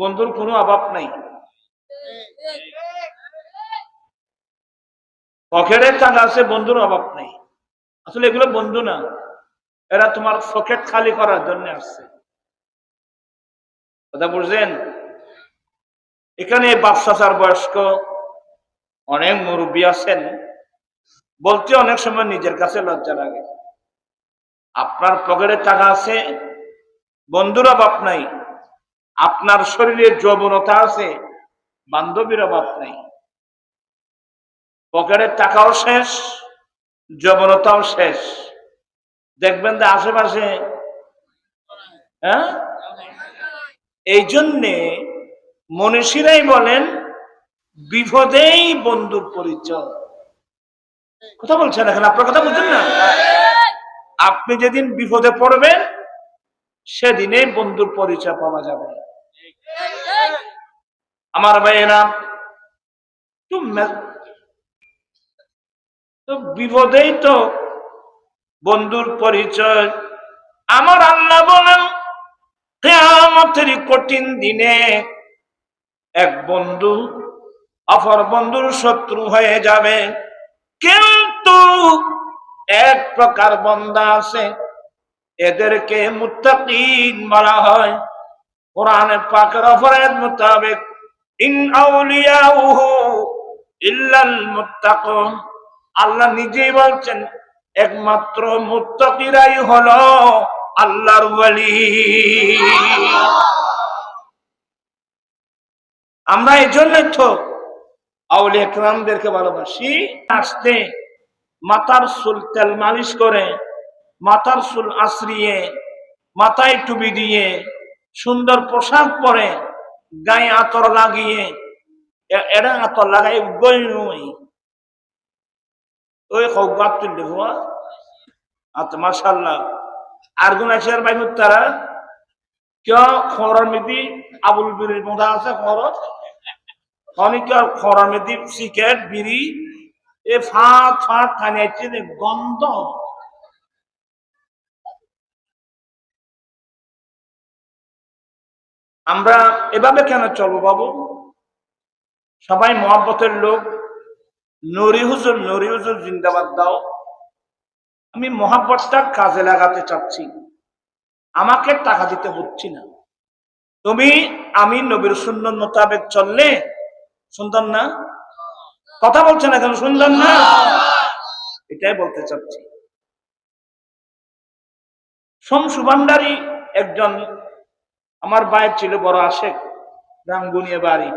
বন্ধুর কোনো অভাব নাই। পকেটের টাকা আছে, বন্ধুর অভাব নেই। আসলে এগুলো বন্ধু না। এরা তোমার পকেট খালি করার জন্য আসছে। কথা বুঝছেন? এখানে বাপসাচার বয়স্ক অনেক মুরব্বী আছেন। বলতে অনেক সময় নিজের কাছে লজ্জা লাগে। আপনার পকেটে টাকা আছে, বন্ধুর অভাব নাই। আপনার শরীরে যৌবনতা আছে বান্ধবীর অভাব নাই। পকেটের টাকাও শেষ, যৌবনতাও শেষ। দেখবেন যে আশেপাশে হ্যাঁ? এই জন্যে মনীষীরাই বলেন, বিপদেই বন্ধুর পরিচয়। কথা বলছেন এখন? আপনার কথা বুঝছেন না? আপনি যেদিন বিপদে পড়বেন সেদিনে বন্ধুর পরিচয় পাওয়া যাবে। আমার ভাইয়েরা তো তো বিপদেই তো বন্ধুর পরিচয়। আমার আল্লাহ বলেন, কেয়ামতের কঠিন দিনে এক বন্ধু অপর বন্ধুর শত্রু হয়ে যাবে। কিন্তু এক প্রকার বন্দা আছে, এদেরকে মুত্তাকিন বলা হয়। কোরআনে পাকের অপরাধ মোতাবেক আল্লাহ নিজেই বলছেন, একমাত্র মুত্তাকিরাই হলো আল্লাহর আমরা এই জন্যই তো আউলি একরামদেরকে ভালোবাসি। আসতে মাথার চুল তেল মালিশ করে মাথার চুল আশ্রিয়ে মাথায় টুপি দিয়ে, সুন্দর পোশাক পরে গায়ে আতর লাগিয়ে এরা আতর লাগাই গই নই। ওই হোক বাদ তুললে হওয়া আচ্ছা মাসাল্লাহ আর গুণ আছে আর বাইর তারা কিয় খরার মেদি আবুল বিরির মধ্যে আছে খরচ অনেক খরার মেদি সিগারেট, বিড়ি? এ ফাঁক ফাঁক খানি আছে গন্ধ। আমরা এভাবে কেন চলবো বাবু? সবাই মহাব্বতের লোক। নরি হুজুর নরি হুজুর জিন্দাবাদ দাও। আমি মহাব্বতটা কাজে লাগাতে চাচ্ছি। আমাকে টাকা দিতে হচ্ছি না। তুমি, আমি নবীর সুন্দর মোতাবেক চললে, সুন্দর না? কথা বলছে না কেন? সুন্দর না? এটাই বলতে চাচ্ছি। শমসু ভান্ডারী একজন আমার বাইর ছিল বড় আশেক রামগুনিয়া বাড়ি।